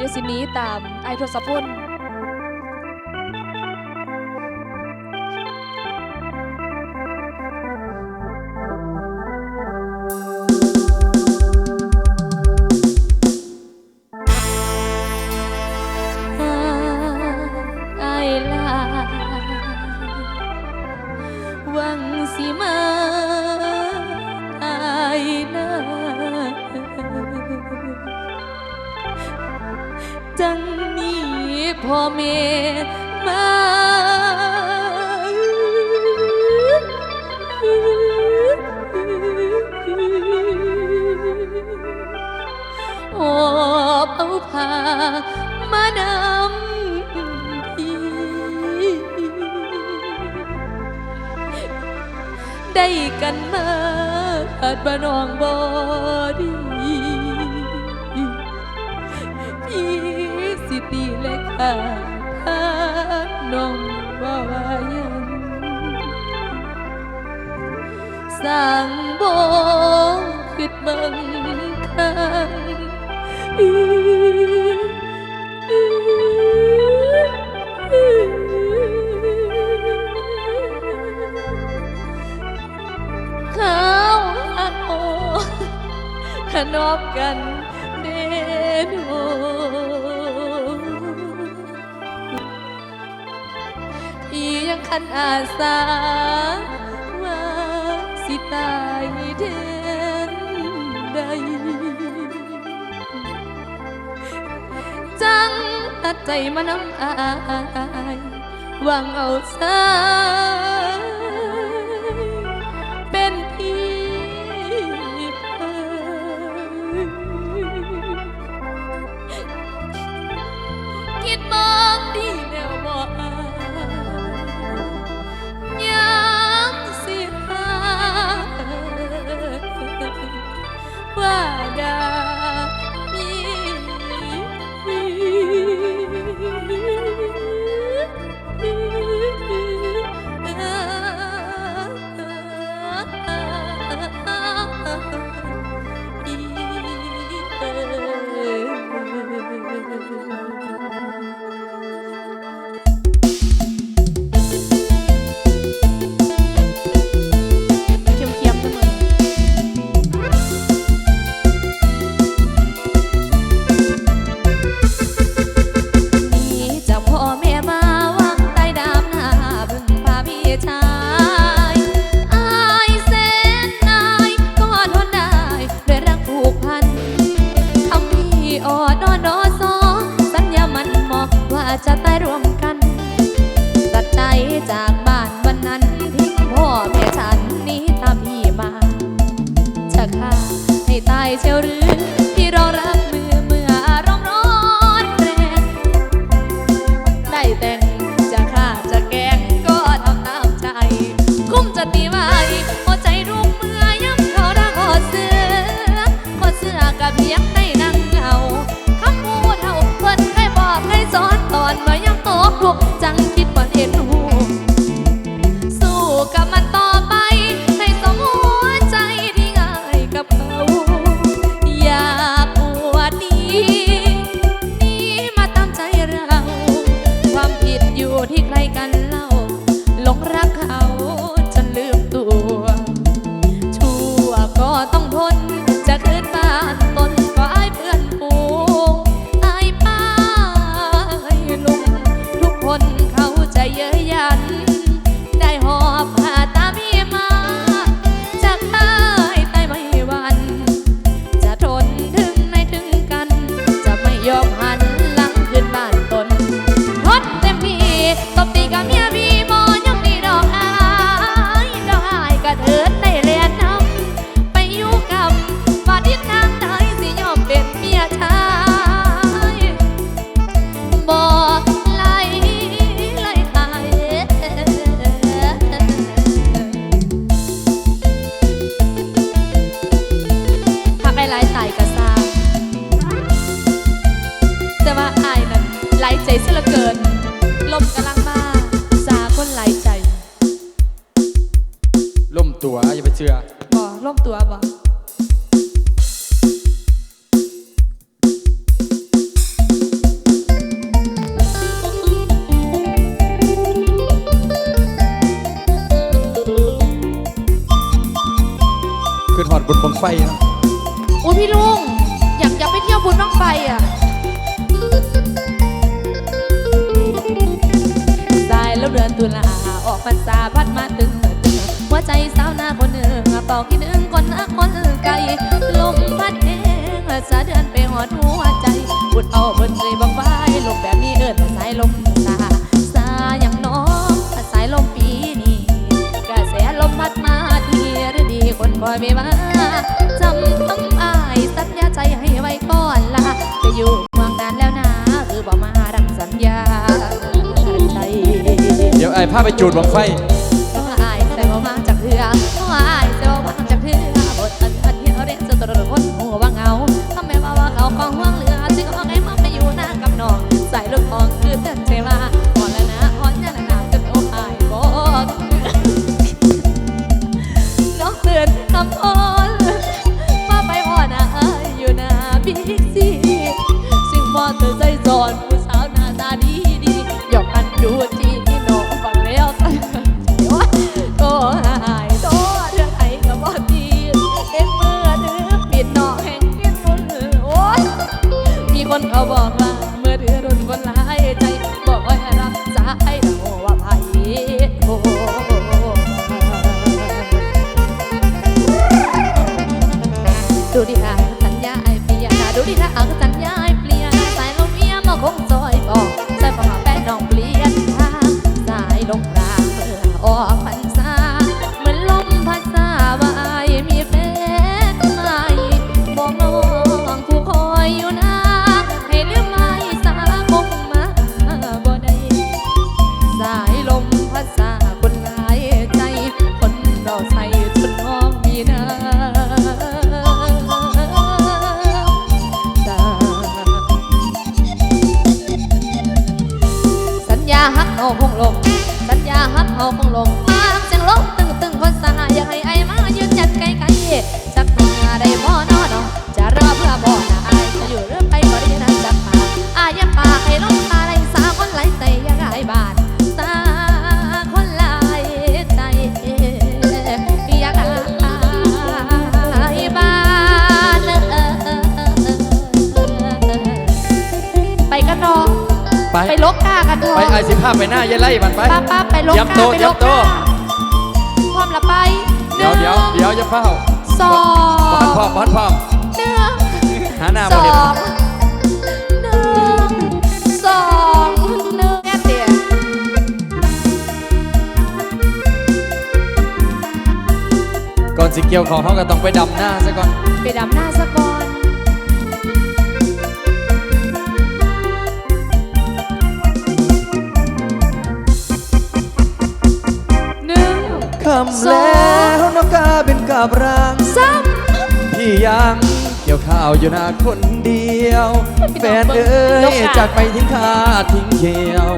เดี๋ยสินี้ตามไอ้ทศพล พ่อแม่มาโอบเอาผ้ามานำทีได้กันมาอาดบ้านองบอดี nông vayan sang bóng khuyết bằng khăn khao ăn ô nộp gần ยงคันอาสาว่าสิตายเดินใด จังตัดใจมานำอายหวังเอาสาเป็นพี่คิดมา your time. บุญบังไฟนะอุ้ยพี่ลุง อยากอยากไปเที่ยวบุญบ้างไฟอะสายแล้วเดือนตุลาออกพรรษาพัดมาตึงตึงหัวใจสาวหน้าคนหนึ่งเป่ากี่หนึ่งคนนักคนไกลลมพัดเองสาเดือนไปหอดหัว คอยไม่มาจำคำอายสัญญาใจให้ไว้ก่อนละจะอยู่เมืองนานแล้วนะคือบอกมารักสัญญาใจเดี๋ยวไอ้พาไปจูดบังไฟ ลี่ยนดูดิท่าสัญญา กันเถอะไปไอ้สิพาไปหน้ายายไล่มันไปป้าป้าไปลกยับกาโตไปลยักบโตกาพร้อมละไปเดี๋ยวเดี๋ยวเดี๋ยวจะเฝ้าสอบ้านงพ่อบ้านพ่อหนึ่ง หาหน้าสมาอเห็นงหนึ่งสองหนึ่งแค่เดียวก่อนสิเกี่ยวของเขาก็ต้องไปดำหน้าซะก่อน ไปดำหน้าสะก่อนำแล้วนกกาเป็นกาบรางสามพี่ยังเกี่ยวข้าวอยู่หน้าคนเดียวพี่แฟน้องนเอ้เบิ่ยงนกกาจากไปทิ้งข้าทิ้งเขียว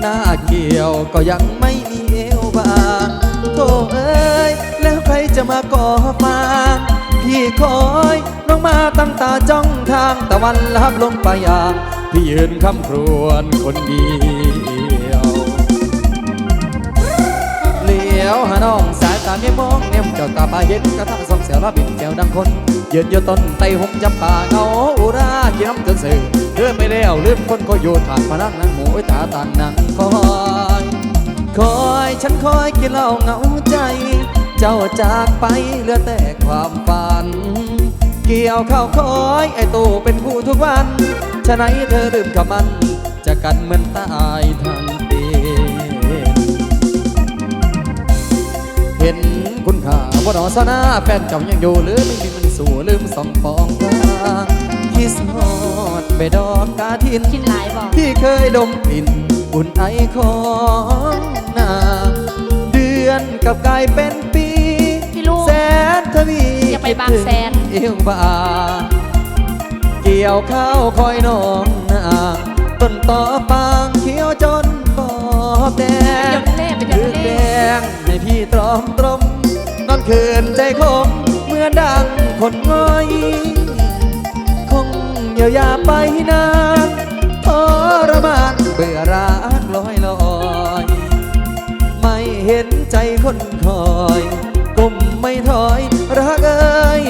หน้าเกี่ยวก็ยังไม่มีเอวบางโธ่เอ้ยแล้วใครจะมาก่อฟางพี่คอยน้องมาตั้งตาจ้องทางตะวันลับลงไปยางพี่ยืนคำครวญคนเดี วหาน้องสายตาไม่มองเนมเจ้าตาบาเย็นกระทะสองเสียวละบินแก้วดังคนยืนอยู่ต้นไตหงจำป่าเงาอุราเกี่ยมจนสื่อเลื่อนไม่แล้วลืมคนก็อยู่ถาดพนักนั่งหมูตาต่างนังคอยคอยฉันคอยกินเหล้าเหงาใจ เจ้าจากไปเหลือแต่ความฝัน เกี่ยวข้าวคอยไอตูเป็นผู้ทุกวันฉะไหนเธอลืมกับมันจะกันเหมือนตายทาง คุณค่าบ่นอสนาแฟนเจ้ายังอยู่หรือไม่มีมันสู่ลืมสองปองทางคิสฮอดไปดอกกาทิน กินหลายบอกที่เคยดมกลิ่นอุ่นไอของนางเดือนกับกลายเป็นปีพี่ลูก แสนทวีอย่าไปบางแสนคิดถึงเอวบาเกี่ยวข้าวคอยน้องนางต้นต่อปางเขียวจนบอบแดไปงเที่ยวทะเลไปเที่ยวทะเล แดงให้พี่ตรอมตรมนอน คืนใจคมเมื่อดังคนง่อย คงเยียวยาไปนานทรมานเบื่อรักลอยลอย ไม่เห็นใจคนคอยกุมไม่ถอยรักเอ้ย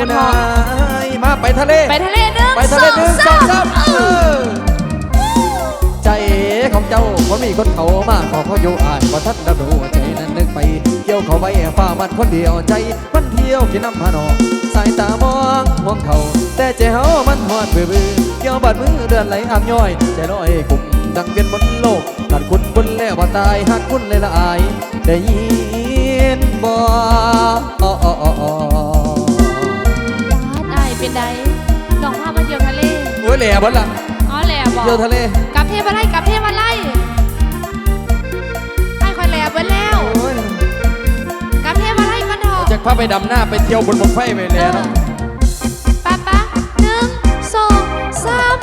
กันไหพอมาไปทะเล ไปทะเลหนึ่งไปทะเลหนึ่งสองสามเอเอออใจของเจ้าคนมีคนเขามาขอเขาอยู่อ่านว่าท่านดรู้ใจ นึกไปเกี่ยวเขาไว้ฝ่ามันคนเดียวใจ มันเที่ยวกินน้ำพานอสายตามองมองเขา แต่ใจเฮามันหอดเบื่อเบื่อเกี่ยวบาดมือเดือนไหลอาบย่อยใจลอยกลุ่มดังเวียนบนโลกตัดคุณบนแล้วบ่ตายหักคุณเลยละอาย ได้ยินบ่อ้ออ้ออ้อบานไอายเป็นไดลองพามาเที่ยวทะเลโอ้ยแหล่บ่ล่ะอ๋อแหล่บอกเที่ยวทะเล กับเทพอะไรกับเทพ พาไปดำหน้าไปเที่ยวบนบนไฟไปเลยนะปะปะหนึ่งสองสาม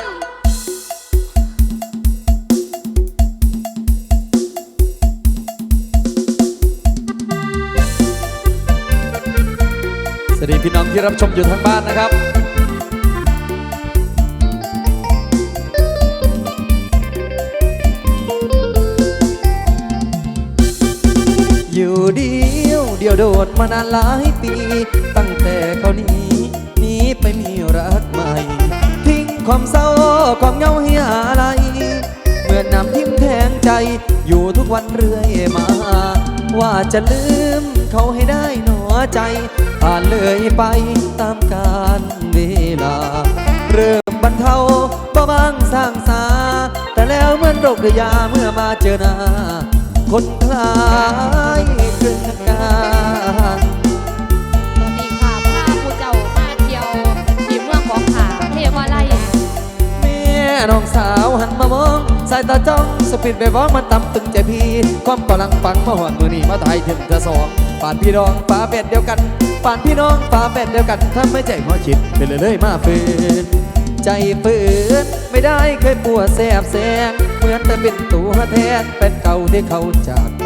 สวัสดีพี่น้องที่รับชมอยู่ทางบ้านนะครับ โดดมานานหลายปี ตั้งแต่เขานี้หนีไปมีรักใหม่ ทิ้งความเศร้าความเหงาให้อะไรเมื่อน้ำทิ่มแทงใจ อยู่ทุกวันเรื่อยมา ว่าจะลืมเขาให้ได้หนอใจผ่านเลยไปตามกาลเวลา เริ่มบรรเทาบ่บางสร้างสา แต่แล้วเหมือนโรคระยาเมื่อมาเจอหน้า คนคล้ายคลึงกาตอนนี้ค่ะพาผู้เจ้ามาเที่ยวที่เมืองของขาเทพอะไรแม่น้องสาวหันมามองสายตาจ้องสปิดไปบ้องมันต่ำตึงใจพี่ ความกำลังปังมาหอนมือนี้มาถ่ายถึงเธอสองปานพี่น้องฝาแบดเดียวกันปานพี่น้องฝาแบดเดียวกันถ้าไม่ใจหัวชิดไปเลยเลยมาฝืน ใจฝืนไม่ได้เคยปวดแสบแสงเหมือนแต่เป็นตัวแทนเป็นเก่าที่เขาจากไป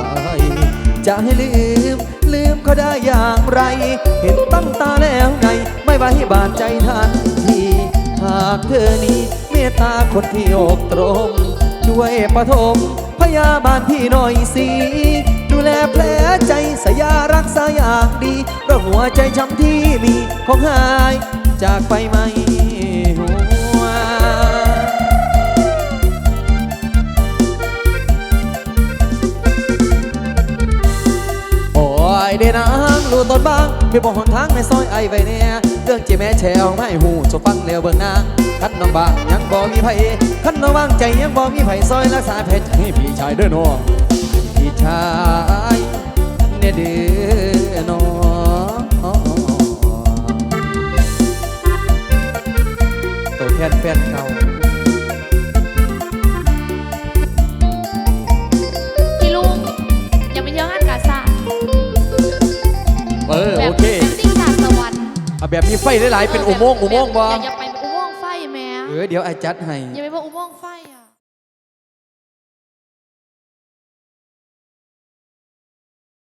จะให้ลืม ลืมเขาได้อย่างไร เห็นตั้งตาแล้วไง ไม่ว่าให้บาดใจทันทีหากเธอนี้เมตตาคนที่อกตรง ช่วยประทมพยาบาลพี่หน่อยสิดูแลแผลใจสยารักษาอย่างดีเพราะหัวใจช้ำที่มีของหาย จากไปไม่หัวโอ้ยเดนางรู้ตนบ้างพี่บอกหนทางในซอยไอไว้เนี่ยเรื่องจีแม่แชวไม่หูจะฟังเร็วเบิ่งนางคันน้องบางยังบ่มีไผคันน้องวางใจยังบ่มีไผซอยรักษาแผลใจให้พี่ชายเด้อน้องพี่ชายเนี่ยเด้อน้อง แทนแฟนเก่าพี่ลุงอย่าไปเยอะงานกาซาเออ แบโอบเค เป็นสิ่งจากสวรรค์เอาแบบมีไฟหลายๆ เป็นอุโมงค์อุโมงค์บ่อย่าอย่าไปอุโมงค์ไฟแม่เออเดี๋ยวไอ้จัดให้อย่าไปบอกอุโมงค์ไฟ